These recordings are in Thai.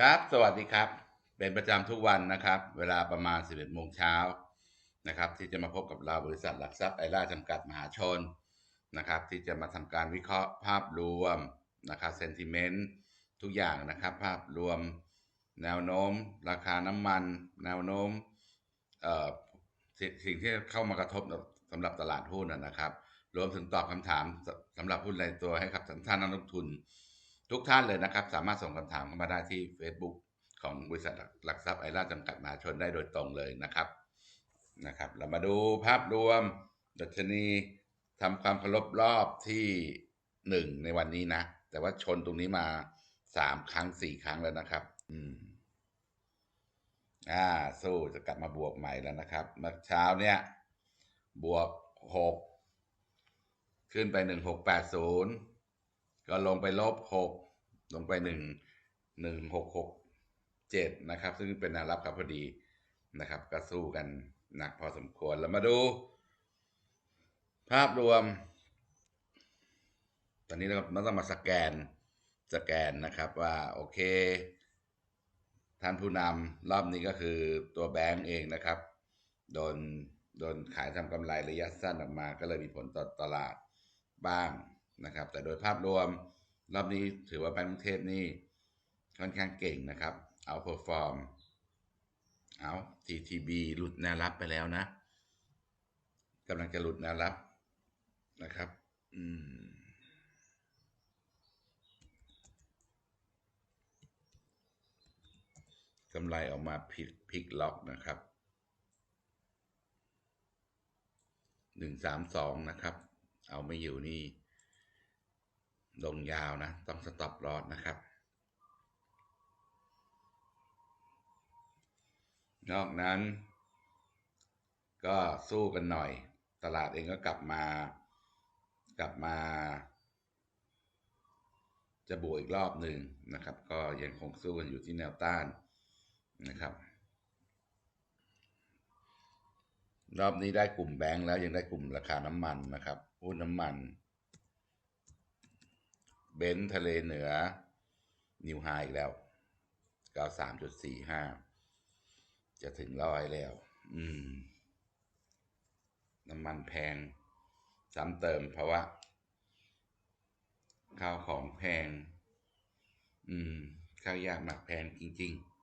ครับ สวัสดีครับ เป็นประจำทุกวันนะครับ เวลาประมาณ 11โมงเช้านะครับ ที่จะมาพบกับเราบริษัทหลักทรัพย์ไอร่าจำกัดมหาชนนะครับ ที่จะมาทำการวิเคราะห์ภาพรวมนะครับเซนติเมนต์ทุกอย่างนะครับ ภาพรวม แนวโน้ม ราคาน้ำมัน แนวโน้มเอ่อสสิ่งที่เข้ามากระทบสำหรับตลาดหุ้นนะครับ รวมถึงตอบคำถามสำหรับหุ้นรายตัวให้กับท่านนักลงทุน ทุกท่านเลยนะครับ สามารถส่งคำถามเข้ามาได้ที่ Facebook ของบริษัทหลักทรัพย์ไอร่าจำกัดมหาชนได้โดยตรงเลยนะครับนะครับ เรามาดูภาพรวมดัชนีทำความเคารพรอบที่หนึ่งในวันนี้นะ แต่ว่าชนตรงนี้มาสามครั้งสี่ครั้งแล้วนะครับ อืม อ่า สู้จะกลับมาบวกใหม่แล้วนะครับเมื่อเช้าเนี่ย บวกหกขึ้นไปหนึ่งหกแปดศูนย์ ก็ลงไปลบหกลงไปหนึ่งหนึ่งหกหกเจ็ดนะครับ ซึ่งเป็นแนวรับครับพอดีนะครับ ก็สู้กันหนักพอสมควรแล้วมาดู ภาพรวม ตอนนี้เราต้องมาสแกนสแกนนะครับว่าโอเค ท่านผู้นำรอบนี้ก็คือตัวแบงก์เองนะครับ โดนโดนขายทำกำไรระยะสั้นออกมา ก็เลยมีผลต่อตลาดบ้าง นะครับ แต่โดยภาพรวมรอบนี้ถือว่าแบงก์กรุงเทพนี่ค่อนข้างเก่งนะครับเอาเพอร์ฟอร์มเอา TTB หลุดแนวรับไปแล้วนะกำลังจะหลุดแนวรับนะครับ อืมกำไรออกมาพลิกพลิกล็อกนะครับหนึ่งสามสองนะครับ เอาไม่อยู่นี่ ลงยาวนะ ต้องสต็อปลอดนะครับ นอกนั้น ก็สู้กันหน่อย ตลาดเองก็กลับมากลับมา จะบวกอีกรอบหนึ่งนะครับ ก็ยังคงสู้กันอยู่ที่แนวต้านนะครับ รอบนี้ได้กลุ่มแบงค์แล้วยังได้กลุ่มราคาน้ำมันนะครับ หุ้นน้ำมัน เบนทะเลเหนือ นิวไฮอีกแล้วก็สามจุดสี่ห้าจะถึงร้อยแล้ว อืม น้ำมันแพง ซ้ำเติมเพราะว่า ข้าวของแพง อืม ข้าวยากหมักแพงจริง ๆ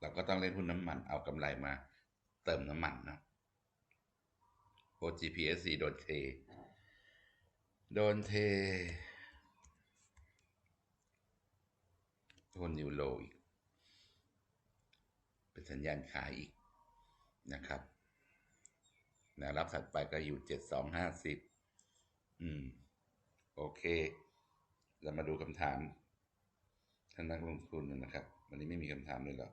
เราก็ต้องเล่นหุ้นน้ำมันเอากำไรมา เติมน้ำมันเนาะ OGPSC โดนเท โดนเทโดนนิวโลอีก เป็นสัญญาณขายอีกนะครับแนวรับถัดไปก็อยู่เจ็ดสองห้าสิบอืม โอเค เรามาดูคำถามท่านนักลงทุนนะครับ วันนี้ไม่มีคำถามเลยหรอ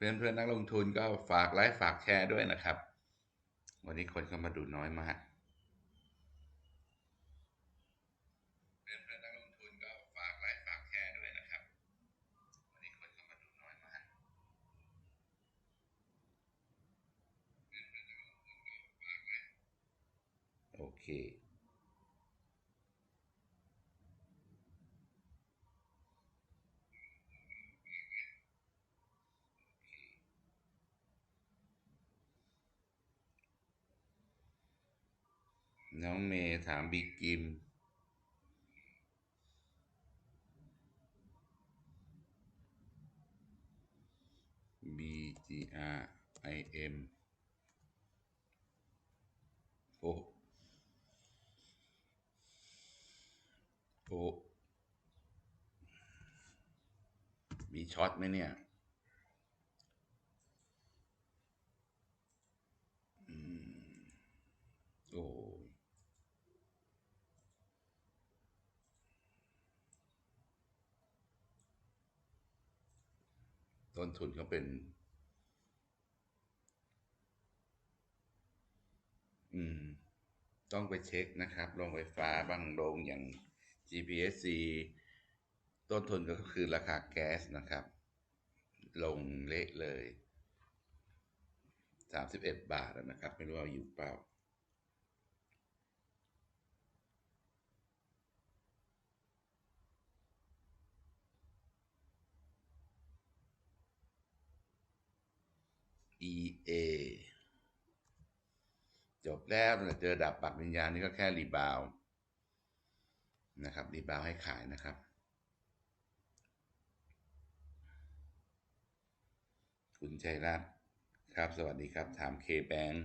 เพื่อนเพื่อนนักลงทุนก็ฝากไลค์ฝากแชร์ด้วยนะครับ วันนี้คนเข้ามาดูน้อยมากเพื่อนเพื่อนนักลงทุนก็ฝากไลค์ฝากแชร์ด้วยนะครับ วันนี้คนเข้ามาดูน้อยมาก โอเค น้องเมย์ถามบิ๊กกิม B G R I M โอ้โอ้มีช็อตไหมเนี่ย อืม โอ้ต้น ทุนเขาเป็น อืม ต้องไปเช็คนะครับโรงไฟฟ้าบางโรงอย่าง GPSC ต้นทุนก็คือราคาแก๊สนะครับ ลงเละเลย 31 บาทแล้วนะครับ ไม่รู้ว่าอยู่เปล่า EA จบ แล้วแต่เจอดับปักวิญญาณนี่ก็แค่รีบาวนะครับรีบาวให้ขายนะครับ คุณชัยรัตน์ครับ สวัสดีครับ ถาม K-Bank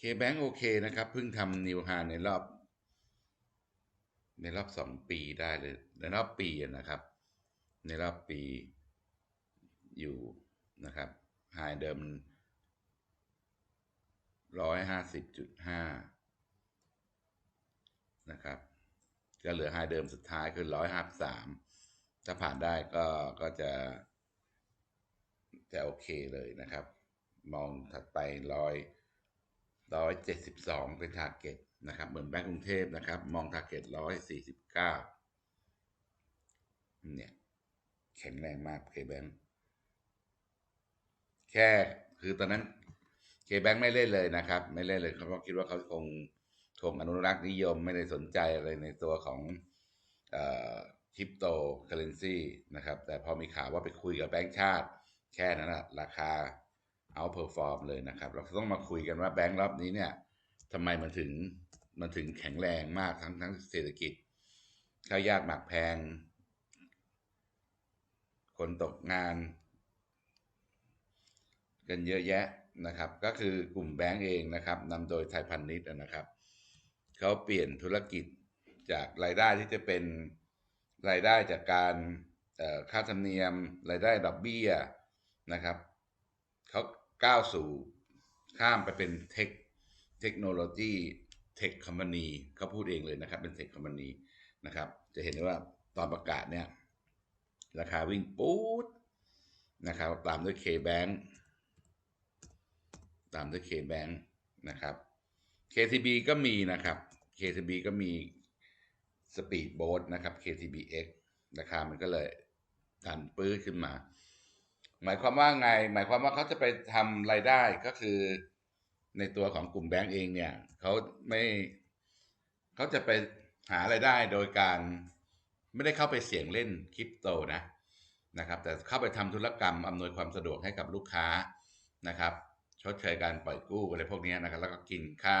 K-Bank โอเคนะครับ เพิ่งทำนิวไฮในรอบ ในรอบสองปีได้เลย ในรอบปีนะครับ ในรอบปีอยู่นะครับไฮเดิม ร้อยห้าสิบจุดห้านะครับก็เหลือไฮเดิมสุดท้ายคือร้อยห้าสามถ้าผ่านได้ก็ก็จะ จะโอเคเลยนะครับ มองถัดไปร้อยร้อยเจ็ดสิบสองเป็นทาร์เก็ตนะครับ เหมือนแบงก์กรุงเทพนะครับ มองทาร์เก็ตร้อยสี่สิบเก้าเนี่ยแข็งแรงมากเคแบงแค่คือตอนนั้น แบงไม่เล่นเลยนะครับ ไม่เล่นเลยเขาคิดว่าเขาคงคงอนุรักษ์นิยมไม่ได้สนใจอะไรในตัวของคริปโตเคอเรนซีนะครับ แต่พอมีข่าวว่าไปคุยกับแบงก์ชาติ แค่นั้นนะราคาเอาเพอร์ฟอร์มเลยนะครับ เราต้องมาคุยกันว่าแบงก์รอบนี้เนี่ยทำไมมันถึงมันถึงแข็งแรงมากทั้งทั้งเศรษฐกิจข้าวยากหมักแพง คนตกงาน กันเยอะแยะ นะครับ ก็คือกลุ่มแบงก์เองนะครับนำโดยไทยพันนิดนะครับเขาเปลี่ยนธุรกิจจากรายได้ที่จะเป็นรายได้จากการค่าธรรมเนียม รายได้ดอกเบี้ยนะครับเขาก้าวสู่ข้ามไปเป็นเทคเทคโนโลยีเทคคอมพานีเขาพูดเองเลยนะครับ เป็นเทคคอมพานีนะครับ จะเห็นได้ว่าตอนประกาศเนี่ย ราคาวิ่งปูดนะครับ ตามด้วย K-Bank ตามด้วย K-Bank นะครับ KTB ก็มีนะครับ KTB ก็มีสปีดโบ๊ทนะครับ KTBX ราคามันก็เลยดันปื้อขึ้นมา หมายความว่าไง หมายความว่าเขาจะไปทำรายได้ก็คือในตัวของกลุ่มแบงก์เองเนี่ยเขาไม่เขาจะไปหารายได้โดยการไม่ได้เข้าไปเสี่ยงเล่นคริปโตนะนะครับ แต่เข้าไปทำธุรกรรมอำนวยความสะดวกให้กับลูกค้านะครับ ชดเชยการปล่อยกู้อะไรพวกนี้นะครับ แล้วก็กินค่า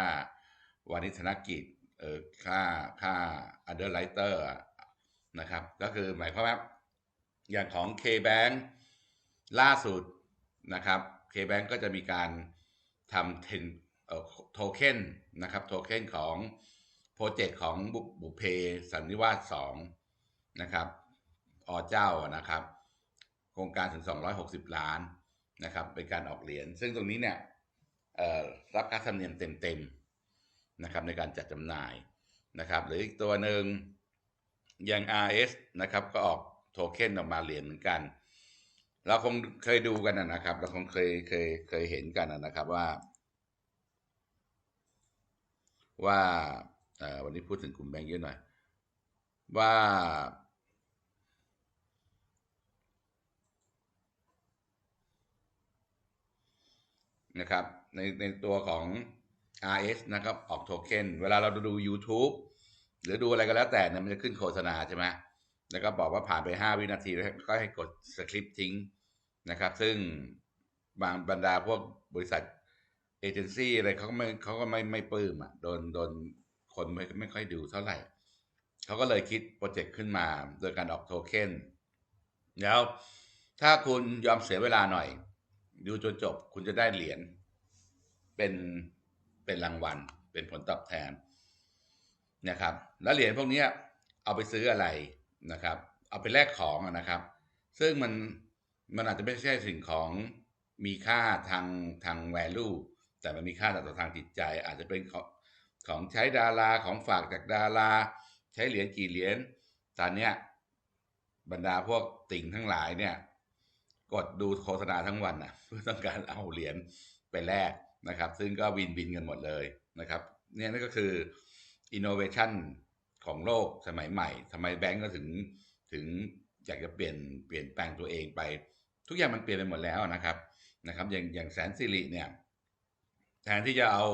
วานิชนกิจเออค่าค่า underwriter นะครับ ก็คือหมายความว่าอย่างของ K-Bank ล่าสุดนะครับ K-Bank ก็จะมีการทำเทนโทเค็นนะครับโทเค็นของโปรเจกต์ของบุเพสันนิวาสสองนะครับอเจ้านะครับ โครงการถึง 260 ล้าน นะครับเป็นการออกเหรียญซึ่งตรงนี้เนี่ยรับค่าธรรมเนียมเต็มๆนะครับในการจัดจำหน่ายนะครับหรืออีกตัวหนึ่งอย่าง RS นะครับก็ออกโทเค็นออกมาเหรียญเหมือนกัน เราคงเคยดูกันนะครับ เราคงเคยเคยเคยเห็นกันนะครับว่า ว่าวันนี้พูดถึงกลุ่มแบงค์เยอะหน่อยว่า นะครับในในตัวของ RS นะครับออกโทเค็นเวลาเราดู YouTube หรือดูอะไรก็แล้วแต่เนี่ยมันจะขึ้นโฆษณาใช่ไหมแล้วก็บอกว่าผ่านไป 5 วินาทีแล้วก็ให้กดสคริปต์ทิ้งนะครับ ซึ่งบางบรรดาพวกบริษัทเอเจนซี่อะไรเขาก็ไม่เขาก็ไม่ไม่ปลื้มอะโดนโดนคนไม่ไม่ค่อยดูเท่าไหร่ เขาก็เลยคิดโปรเจกต์ขึ้นมาโดยการออกโทเค็นแล้วถ้าคุณยอมเสียเวลาหน่อย ดูจนจบคุณจะได้เหรียญเป็นเป็นรางวัล เป็นผลตอบแทนนะครับ แล้วเหรียญพวกนี้เอาไปซื้ออะไรนะครับ เอาไปแลกของนะครับ ซึ่งมันมันอาจจะไม่ใช่สิ่งของมีค่าทางทาง value แต่มันมีค่าต่อทางจิตใจ อาจจะเป็นของของใช้ดาราของฝากจากดารา ใช้เหรียญกี่เหรียญตอนเนี้ยบรรดาพวกติ่งทั้งหลายเนี่ย กดดูโฆษณาทั้งวันนะเพื่อต้องการเอาเหรียญไปแลกนะครับ ซึ่งก็วินวินกันหมดเลยนะครับเนี่ยนั่นก็คือ innovation ของโลกสมัยใหม่ทำไมแบงก์ก็ถึงถึงอยากจะเปลี่ยนเปลี่ยนแปลงตัวเองไป ทุกอย่างมันเปลี่ยนไปหมดแล้วนะครับนะครับ อย่างอย่างแสนสิริเนี่ยแทนที่จะเอา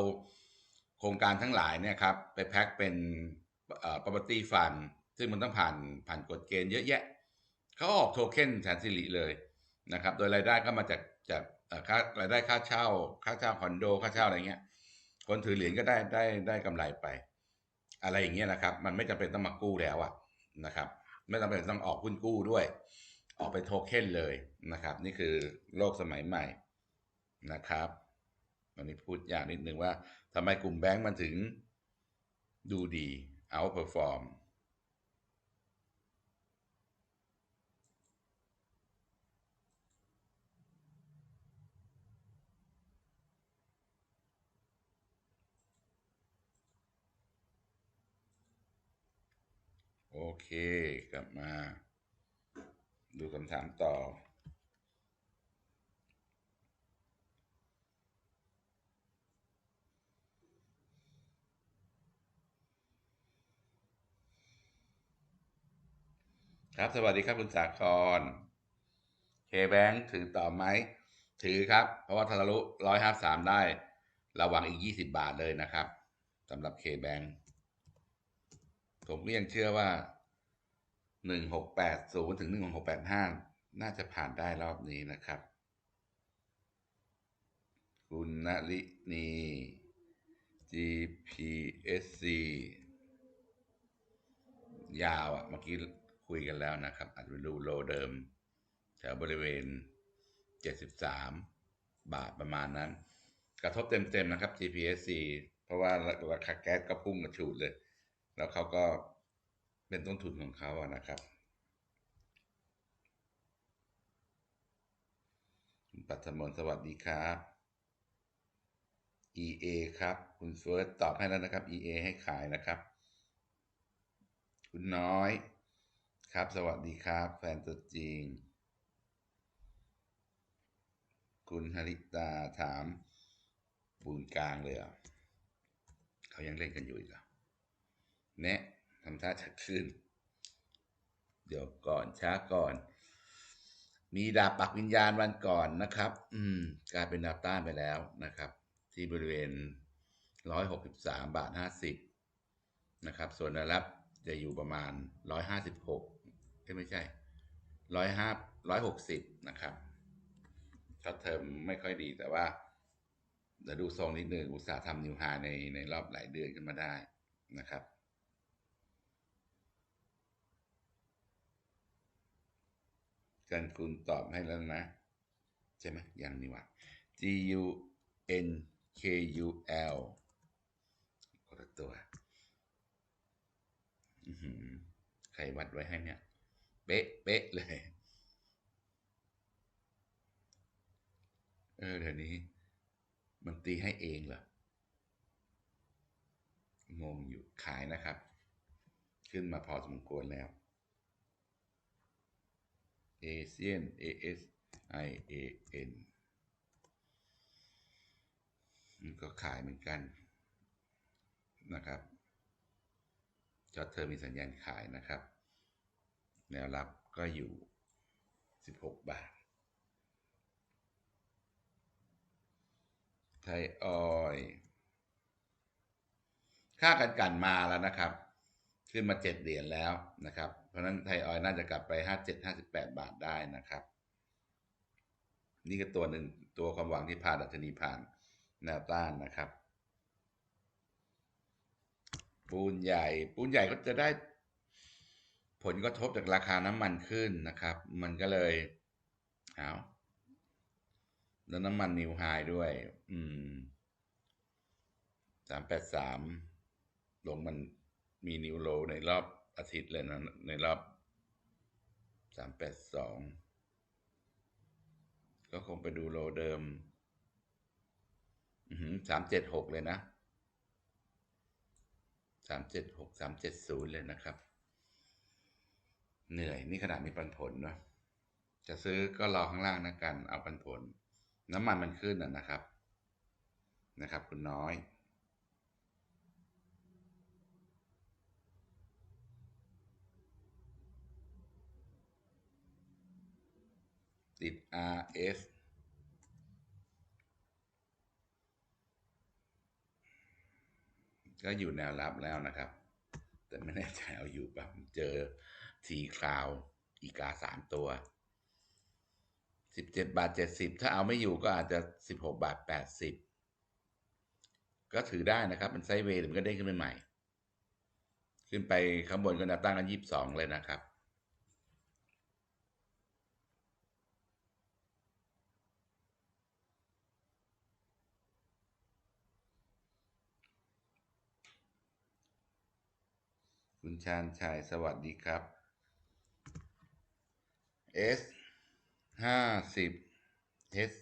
โครงการทั้งหลายเนี่ยครับไปแพ็คเป็น property fund ซึ่งมันต้องผ่านผ่านกฎเกณฑ์เยอะแยะ เขาออกโทเค็นแสนสิริเลย นะครับ โดยรายได้ก็มาจากจากค่ารายได้ค่าเช่า ค่าเช่าคอนโด ค่าเช่าอะไรเงี้ย คนถือเหรียญก็ได้ได้ได้กำไรไป อะไรอย่างเงี้ยนะครับ มันไม่จำเป็นต้องมากู้แล้วอะนะครับ ไม่จำเป็นต้องออกหุ้นกู้ด้วย ออกไปโทเค็นเลยนะครับ นี่คือโลกสมัยใหม่นะครับวันนี้พูดอย่างนิดนึงว่าทำไมกลุ่มแบงก์มันถึงดูดี outperform เค กลับมา ดูคำถามต่อ ครับสวัสดีครับคุณสาครเคแบงถือต่อไหม ถือครับ เพราะว่าทะลุร้อยห้าสามได้ระวังอีกยี่สิบาทเลยนะครับสำหรับเคแบงผมก็ยังเชื่อว่า หนึ่งหกแปดศูนย์ถึงหนึ่งหกแปดห้าน่าจะผ่านได้รอบนี้นะครับ คุณนลินี GPSC ยาวอะ่ะเมื่อกี้คุยกันแล้วนะครับ อาจจะไปดูโลเดิม แถวบริเวณ 73 บาทประมาณนั้น กระทบเต็มๆนะครับ GPSC เพราะว่าราคาแก๊สก็พุ่งกระฉูดเลย แล้วเขาก็ เป็นต้นทุนของเขาอะนะครับ คุณปัทมนสวัสดีครับ EA ครับ คุณเฟิร์สตอบให้แล้วนะครับ EA ให้ขายนะครับ คุณน้อยครับ สวัสดีครับ แฟนตัวจริง คุณฮริตาถามปูนกลางเลยอะเขายังเล่นกันอยู่อีกเหรอเนะำท่าจะขึ้น เดี๋ยวก่อนช้าก่อน มีดาบปักวิญญาณวันก่อนนะครับ อืมกลายเป็นดาวต้านไปแล้วนะครับ ที่บริเวณ163บาท50นะครับ ส่วนนรับจะอยู่ประมาณ156ไม่ใช่105 160นะครับช็อตเทอมไม่ค่อยดีแต่ว่าเดี๋ยวดูทรงนิดนึงอุตสาห์ทำนิวไฮในในรอบหลายเดือนขึ้นมาได้นะครับ กันคุณตอบให้แล้วนะ ใช่ไหมยังนี่วะ G U N K U L คนละตัวใครวัดไว้ให้เนี่ย เป๊ะเป๊ะเลย เออเดี๋ยวนี้ มันตีให้เองเหรอ งงอยู่ขายนะครับ ขึ้นมาพอสมควรแล้ว ASEAN A S I A N มันก็ขายเหมือนกันนะครับจอดเธอมีสัญญาณขายนะครับ แนวรับก็อยู่ 16 บาท ไทยออย ค่ากันกันมาแล้วนะครับ ขึ้นมา 7 เหรียญแล้วนะครับ เพราะนั้นไทยออยน่าจะกลับไป 57-58 บาทได้นะครับ นี่ก็ตัวหนึ่งตัวความหวังที่พาดัชนีผ่านแนวต้านนะครับ ปูนใหญ่ ปูนใหญ่ก็จะได้ผลกระทบจากราคาน้ำมันขึ้นนะครับ มันก็เลยเอาแล้วน้ำมันนิวไฮด้วย อืมสามแปดสามลงมัน มีนิวโลในรอบอาทิตย์เลยนะ ในรอบสามแปดสองก็คงไปดูโลเดิมสามเจ็ดหกเลยนะสามเจ็ดหกสามเจ็ดศูนย์เลยนะครับ เหนื่อยนี่ขนาดมีปันผลเนาะจะซื้อก็รอข้างล่างนะกัน เอาปันผล น้ำมันมันขึ้นนะครับ นะครับ คุณน้อย ติด RS ก็อยู่แนวรับแล้วนะครับ แต่ไม่แน่ใจเอาอยู่แบบเจอทีคลาวอีกาสามตัวสิบเจ็ดบาทเจ็ดสิบถ้าเอาไม่อยู่ก็อาจจะสิบหกบาทแปดสิบก็ถือได้นะครับ มันไซเวย์มันก็เด้งขึ้นไปใหม่ ขึ้นไปข้างบนก็แนวตั้งกันยี่สิบสองเลยนะครับ คุณชาญชัยสวัสดีครับ S ห้าสิบ S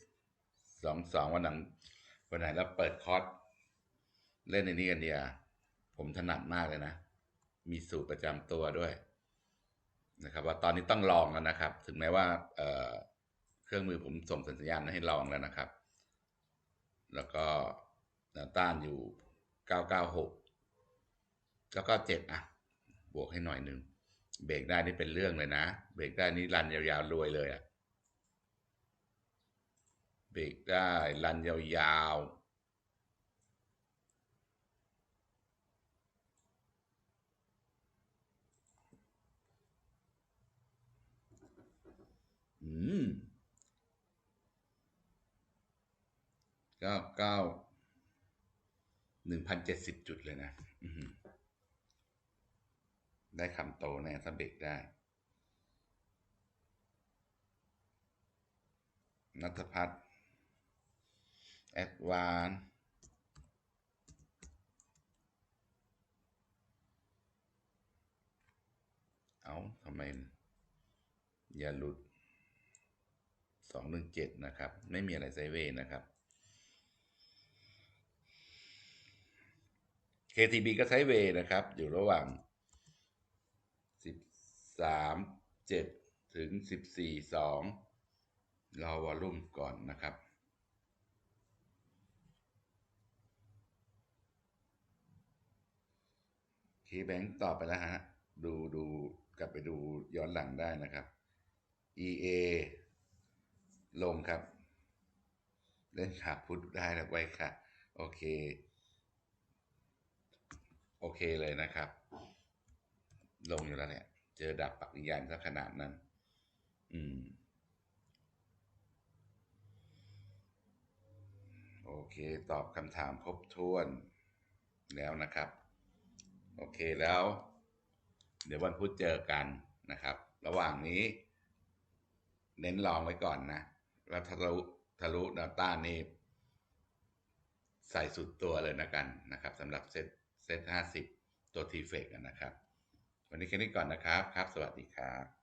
สองสองวันหลังวันไหนแล้วเปิดคอร์สเล่นในนี้กันเดียผมถนัดมากเลยนะ มีสูตรประจำตัวด้วยนะครับ ว่าตอนนี้ต้องลองแล้วนะครับ ถึงแม้ว่าเเครื่องมือผมส่งสัญญาณให้ลองแล้วนะครับ แล้วก็ต้านอยู่ 996 แล้วก็ 7 อะ บวกให้หน่อยหนึ่งเบรกได้นี่เป็นเรื่องเลยนะ เบรกได้นี่รันยาวๆรวยเลยอะเบรกได้รันยาวๆอืมเก้าเก้าหนึ่งพันเจ็ดสิบจุดเลยนะ ได้คำโตแน่ถ้าเบรกได้นัทพัฒน์แอดวานเอาทำไม อย่าหลุดสองหนึ่งเจ็ดนะครับ ไม่มีอะไรไซเวนะครับ KTB ก็ไซเวนะครับ อยู่ระหว่าง สามเจ็ดถึงสิบสี่สองรอวอลลุ่มก่อนนะครับ คีแบงค์ตอบไปแล้วฮะ ดูดูกลับไปดูย้อนหลังได้นะครับ EA ลงครับ เล่นขาพุทธได้แล้วไว้ค่ะ โอเค โอเคเลยนะครับ ลงอยู่แล้วเนี่ย เจอดับปักวิญญาณซะขนาดนั้น อืม โอเค ตอบคำถามครบถ้วนแล้วนะครับ โอเคแล้ว เดี๋ยววันพุธเจอกันนะครับ ระหว่างนี้ เน้นลองไว้ก่อนนะแล้วทะลุทะลุดาต้านี่ใส่สุดตัวเลยนะกันนะครับสำหรับเซตเซตห้าสิบตัวทีเฟกนะครับ วันนี้แค่นี้ก่อนนะครับครับ สวัสดีครับ